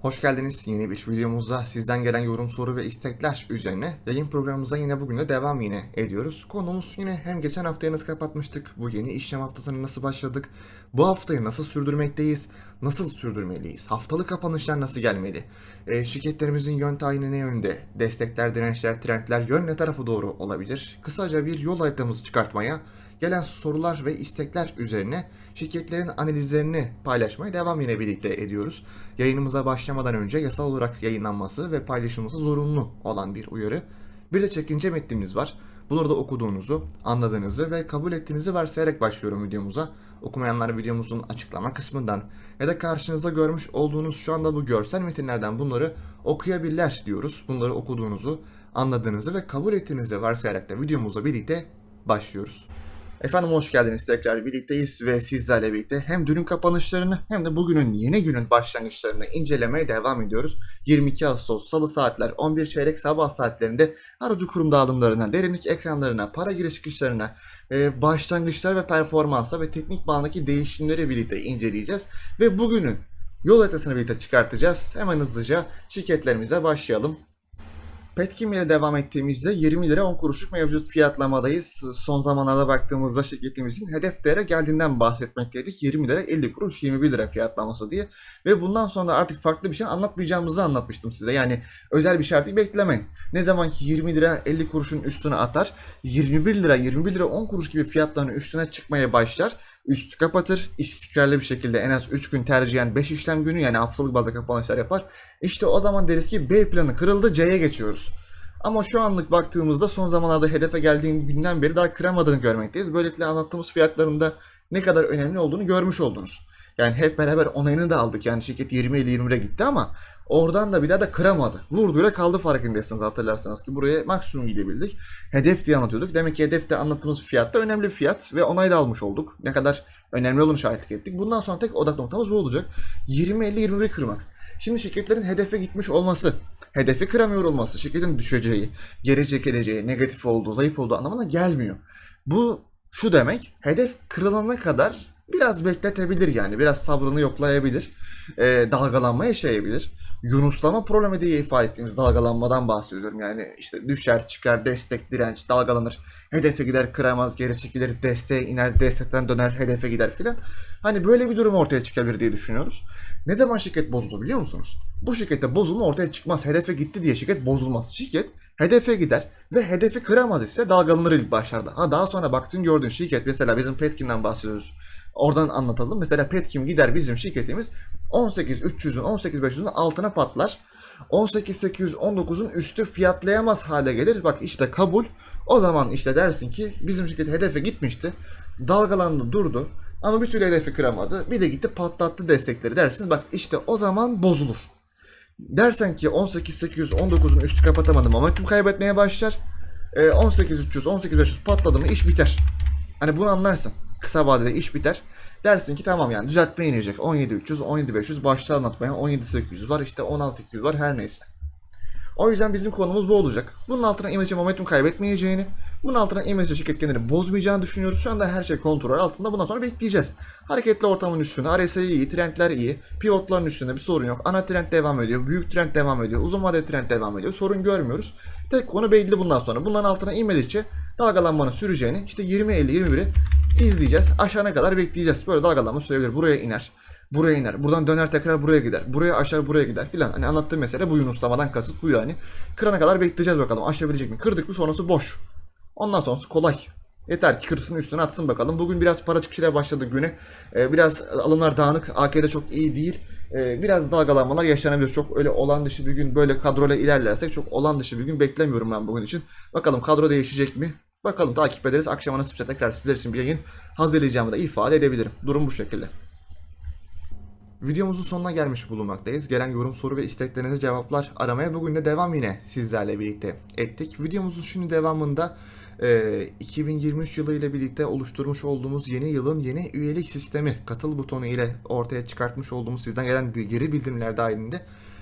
Hoş geldiniz. Yeni bir videomuzda sizden gelen yorum, soru ve istekler üzerine yayın programımıza yine bugün de devam yine ediyoruz. Konumuz yine hem geçen haftayı nasıl kapatmıştık, bu yeni işlem haftasını nasıl başladık, bu haftayı nasıl sürdürmekteyiz, nasıl sürdürmeliyiz, haftalık kapanışlar nasıl gelmeli, e, şirketlerimizin yön tayini ne yönde, destekler, dirençler, trendler yön ne tarafı doğru olabilir, kısaca bir yol haritamızı çıkartmaya gelen sorular ve istekler üzerine şirketlerin analizlerini paylaşmaya devam yine birlikte ediyoruz. Yayınımıza başlamadan önce yasal olarak yayınlanması ve paylaşılması zorunlu olan bir uyarı. Bir de çekince metnimiz var. Bunları da okuduğunuzu, anladığınızı ve kabul ettiğinizi varsayarak başlıyorum videomuza. Okumayanlar videomuzun açıklama kısmından ya da karşınızda görmüş olduğunuz şu anda bu görsel metinlerden bunları okuyabilirler diyoruz. Bunları okuduğunuzu, anladığınızı ve kabul ettiğinizi varsayarak da videomuzla birlikte başlıyoruz. Efendim hoş geldiniz tekrar birlikteyiz ve sizlerle birlikte hem dünün kapanışlarını hem de bugünün yeni günün başlangıçlarını incelemeye devam ediyoruz. 22 Ağustos Salı saatler 11 çeyrek sabah saatlerinde aracı kurum dağılımlarına, derinlik ekranlarına, para giriş çıkışlarına, e, başlangıçlar ve performansa ve teknik bağındaki değişimleri birlikte inceleyeceğiz. Ve bugünün yol haritasını birlikte çıkartacağız. Hemen hızlıca şirketlerimize başlayalım. Petkim ile devam ettiğimizde 20 lira 10 kuruşluk mevcut fiyatlamadayız. Son zamanlarda baktığımızda şirketimizin hedef değere geldiğinden bahsetmekteydik. 20 lira 50 kuruş 21 lira fiyatlaması diye. Ve bundan sonra artık farklı bir şey anlatmayacağımızı anlatmıştım size. Yani özel bir şey artık beklemeyin. Ne zaman ki 20 lira 50 kuruşun üstüne atar 21 lira 21 lira 10 kuruş gibi fiyatların üstüne çıkmaya başlar. Üstü kapatır. istikrarlı bir şekilde en az 3 gün tercihen 5 işlem günü yani haftalık bazda kapanışlar yapar. İşte o zaman deriz ki B planı kırıldı C'ye geçiyoruz. Ama şu anlık baktığımızda son zamanlarda hedefe geldiğim günden beri daha kıramadığını görmekteyiz. Böylelikle anlattığımız fiyatlarında ne kadar önemli olduğunu görmüş oldunuz. Yani hep beraber onayını da aldık. Yani şirket 20-50-21'e gitti ama oradan da bir daha da kıramadı. Vurduğuyla kaldı farkındaysanız hatırlarsanız ki buraya maksimum gidebildik. Hedef diye anlatıyorduk. Demek ki hedefte anlattığımız fiyat da önemli bir fiyat ve onay da almış olduk. Ne kadar önemli olduğunu şahitlik ettik. Bundan sonra tek odak noktamız bu olacak. 20-50-21'i kırmak. Şimdi şirketlerin hedefe gitmiş olması, hedefi kıramıyor olması, şirketin düşeceği, geri çekileceği, negatif olduğu, zayıf olduğu anlamına gelmiyor. Bu şu demek, hedef kırılana kadar biraz bekletebilir yani, biraz sabrını yoklayabilir, e, dalgalanma yaşayabilir. Yunuslama problemi diye ifade ettiğimiz dalgalanmadan bahsediyorum. Yani işte düşer, çıkar, destek, direnç, dalgalanır, hedefe gider, kıramaz, geri çekilir, desteğe iner, destekten döner, hedefe gider filan. Hani böyle bir durum ortaya çıkabilir diye düşünüyoruz. Ne zaman şirket bozuldu biliyor musunuz? Bu şirkette bozulma ortaya çıkmaz. Hedefe gitti diye şirket bozulmaz. Şirket hedefe gider ve hedefi kıramaz ise dalgalanır ilk başlarda. Ha daha sonra baktın gördün şirket mesela bizim Petkim'den bahsediyoruz. Oradan anlatalım. Mesela Petkim gider bizim şirketimiz 18300'ün 18500'ün altına patlar. 18819'un üstü fiyatlayamaz hale gelir. Bak işte kabul. O zaman işte dersin ki bizim şirket hedefe gitmişti. Dalgalandı durdu. Ama bir türlü hedefi kıramadı. Bir de gitti patlattı destekleri dersin. Bak işte o zaman bozulur. Dersen ki 18800 19'un üstü kapatamadım momentum kaybetmeye başlar. E, 18300 18500 patladı mı iş biter. Hani bunu anlarsın. Kısa vadede iş biter. Dersin ki tamam yani düzeltme inecek. 17300 17500 başta anlatmaya 17800 var işte 16200 var her neyse. O yüzden bizim konumuz bu olacak. Bunun altına imece momentum kaybetmeyeceğini, bunun altına imece şirket kendini bozmayacağını düşünüyoruz. Şu anda her şey kontrol altında. Bundan sonra bekleyeceğiz. Hareketli ortamın üstünde, RSI iyi, trendler iyi, pivotların üstünde bir sorun yok. Ana trend devam ediyor, büyük trend devam ediyor, uzun vadeli trend devam ediyor. Sorun görmüyoruz. Tek konu belli bundan sonra. Bunların altına inmedikçe dalgalanmanın süreceğini işte 20-50-21'i izleyeceğiz. Aşağına kadar bekleyeceğiz. Böyle dalgalanma sürebilir. Buraya iner buraya iner. Buradan döner tekrar buraya gider. Buraya aşağı buraya gider filan. Hani anlattığım mesele bu yunuslamadan kasıt bu yani. Kırana kadar bekleyeceğiz bakalım. Aşabilecek mi? Kırdık mı sonrası boş. Ondan sonrası kolay. Yeter ki kırsın üstüne atsın bakalım. Bugün biraz para çıkışıyla başladı güne. Ee, biraz alımlar dağınık. AK'de çok iyi değil. Ee, biraz dalgalanmalar yaşanabilir. Çok öyle olan dışı bir gün böyle kadroyla ilerlersek çok olan dışı bir gün beklemiyorum ben bugün için. Bakalım kadro değişecek mi? Bakalım takip ederiz. Akşama nasipse tekrar sizler için bir yayın hazırlayacağımı da ifade edebilirim. Durum bu şekilde. Videomuzun sonuna gelmiş bulunmaktayız. Gelen yorum, soru ve isteklerinize cevaplar aramaya bugün de devam yine sizlerle birlikte ettik. Videomuzun şimdi devamında e, 2023 yılı ile birlikte oluşturmuş olduğumuz yeni yılın yeni üyelik sistemi katıl butonu ile ortaya çıkartmış olduğumuz sizden gelen geri bildirimler dahilinde